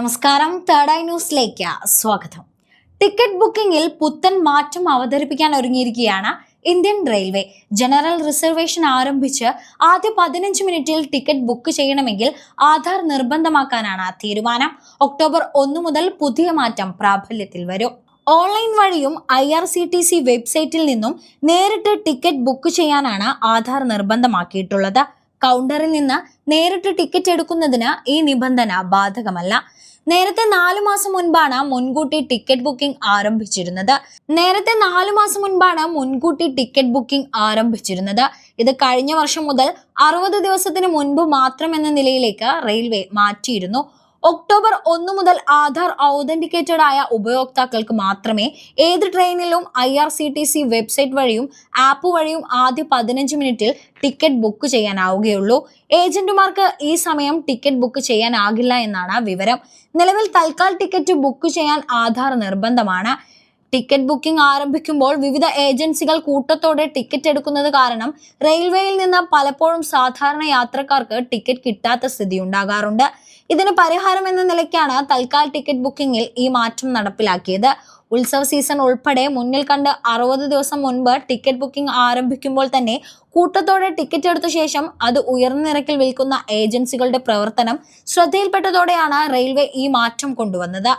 നമസ്കാരം. Third eye ന്യൂസിലേക്ക് സ്വാഗതം. ടിക്കറ്റ് ബുക്കിംഗിൽ പുത്തൻ മാറ്റം അവതരിപ്പിക്കാൻ ഒരുങ്ങിയിരിക്കുകയാണ് ഇന്ത്യൻ റെയിൽവേ. ജനറൽ റിസർവേഷൻ ആരംഭിച്ച് ആദ്യ പതിനഞ്ച് മിനിറ്റിൽ ടിക്കറ്റ് ബുക്ക് ചെയ്യണമെങ്കിൽ ആധാർ നിർബന്ധമാക്കാനാണ് തീരുമാനം. ഒക്ടോബർ ഒന്ന് മുതൽ പുതിയ മാറ്റം പ്രാബല്യത്തിൽ വരും. ഓൺലൈൻ വഴിയും I R C T C വെബ്സൈറ്റിൽ നിന്നും നേരിട്ട് ടിക്കറ്റ് ബുക്ക് ചെയ്യാനാണ് ആധാർ നിർബന്ധമാക്കിയിട്ടുള്ളത്. കൗണ്ടറിൽ നിന്ന് നേരിട്ട് ടിക്കറ്റ് എടുക്കുന്നതിന് ഈ നിബന്ധന ബാധകമല്ല. നേരത്തെ നാലു മാസം മുൻപാണ് മുൻകൂട്ടി ടിക്കറ്റ് ബുക്കിംഗ് ആരംഭിച്ചിരുന്നത്. നേരത്തെ നാലു മാസം മുൻപാണ് മുൻകൂട്ടി ടിക്കറ്റ് ബുക്കിംഗ് ആരംഭിച്ചിരുന്നത്. ഇത് കഴിഞ്ഞ വർഷം മുതൽ അറുപത് ദിവസത്തിന് മുൻപ് മാത്രം എന്ന നിലയിലേക്ക് റെയിൽവേ മാറ്റിയിരുന്നു. ഒക്ടോബർ ഒന്ന് മുതൽ ആധാർ ഔതന്റിക്കേറ്റഡ് ആയ ഉപയോക്താക്കൾക്ക് മാത്രമേ ഏത് ട്രെയിനിലും I R C T C website വഴിയും ആപ്പ് വഴിയും ആദ്യ പതിനഞ്ച് മിനിറ്റിൽ ടിക്കറ്റ് ബുക്ക് ചെയ്യാനാവുകയുള്ളൂ. ഏജന്റുമാർക്ക് ഈ സമയം ടിക്കറ്റ് ബുക്ക് ചെയ്യാനാകില്ല എന്നാണ് വിവരം. നിലവിൽ തൽക്കാൽ ടിക്കറ്റ് ബുക്ക് ചെയ്യാൻ ആധാർ നിർബന്ധമാണ്. ടിക്കറ്റ് ബുക്കിംഗ് ആരംഭിക്കുമ്പോൾ വിവിധ ഏജൻസികൾ കൂട്ടത്തോടെ ടിക്കറ്റ് എടുക്കുന്നത് കാരണം റെയിൽവേയിൽ നിന്ന് പലപ്പോഴും സാധാരണ യാത്രക്കാർക്ക് ടിക്കറ്റ് കിട്ടാത്ത സ്ഥിതി ഉണ്ടാകാറുണ്ട്. ഇതിന് പരിഹാരം എന്ന നിലയ്ക്കാണ് തൽക്കാൽ ടിക്കറ്റ് ബുക്കിംഗിൽ ഈ മാറ്റം നടപ്പിലാക്കിയത്. ഉത്സവ സീസൺ ഉൾപ്പെടെ മുന്നിൽ കണ്ട് അറുപത് ദിവസം മുൻപ് ടിക്കറ്റ് ബുക്കിംഗ് ആരംഭിക്കുമ്പോൾ തന്നെ കൂട്ടത്തോടെ ടിക്കറ്റ് എടുത്ത ശേഷം അത് ഉയർന്ന നിരക്കിൽ വിൽക്കുന്ന ഏജൻസികളുടെ പ്രവർത്തനം ശ്രദ്ധയിൽപ്പെട്ടതോടെയാണ് റെയിൽവേ ഈ മാറ്റം കൊണ്ടുവന്നത്.